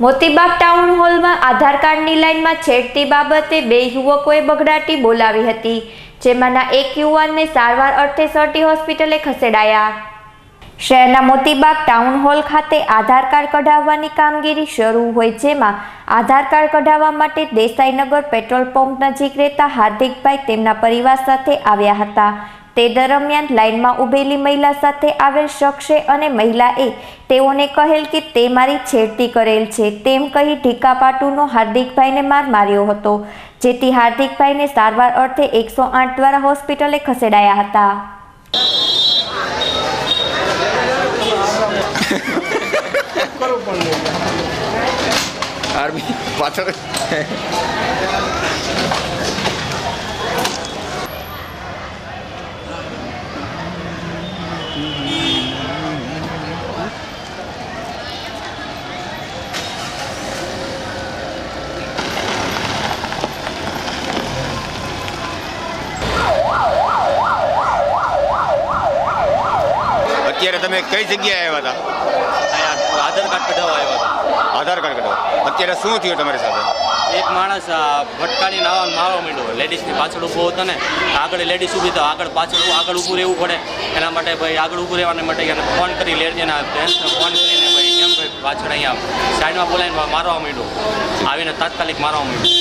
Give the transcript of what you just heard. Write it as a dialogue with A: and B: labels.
A: Moti Bagh town હોલમાં આધાર કાર્ડની લાઇનમાં છેડતી બાબતે બે યુવકોએ બગડાટી બોલાવી હતી, જેમાંના એક યુવાનને સારવાર અર્થે સરટી હોસ્પિટલે ખસેડાયા. શહેરના મોતીબાગ ટાઉન હોલ ખાતે આધાર કાર્ડ કઢાવવાની કામગીરી શરૂ હોય જેમાં આધાર કાર્ડ કઢાવવા માટે દેસાઈનગર પેટ્રોલ પંપ નજીક રહેતા હાર્દિકભાઈ તેમના પરિવાર સાથે આવ્યા હતા. તે દરમિયાન લાઇનમાં ઊભેલી મહિલા સાથે આવેલ શખ્સે અને મહિલાએ તેઓને કહેલ કે તે મારી છેડતી કરેલ છે, તેમ કહી ઢીકાપાટુનો હાર્દિકભાઈને માર માર્યો હતો, જેથી હાર્દિકભાઈને સારવાર અર્થે એકસો આઠ દ્વારા હોસ્પિટલે ખસેડાયા હતા.
B: આર્મી પાછળ. અત્યારે તમે કઈ જગ્યાએ આવ્યા હતા?
C: અહીંયા આધાર કાર્ડ કઢાવવા આવ્યા હતા.
B: આધાર કાર્ડ કઢાવો. અત્યારે શું થયું તમારી સાથે?
C: એક માણસ આ ભટકાની નાવા મારવા માંડ્યો લેડીઝની પાછળ ઊભો હતો ને આગળ લેડીઝ ઊભી તો આગળ પાછળ આગળ ઊભું રહેવું પડે. એના માટે ભાઈ આગળ ઊભું રહેવાને માટે એને ફોન કરી લેડીને ફ્રેન્ડ્સને ફોન કરીને ભાઈ કેમ ભાઈ પાછળ અહીંયા સાઈડમાં બોલાવીને મારવા માંડ્યો. આવીને તાત્કાલિક મારવા માંડ્યો.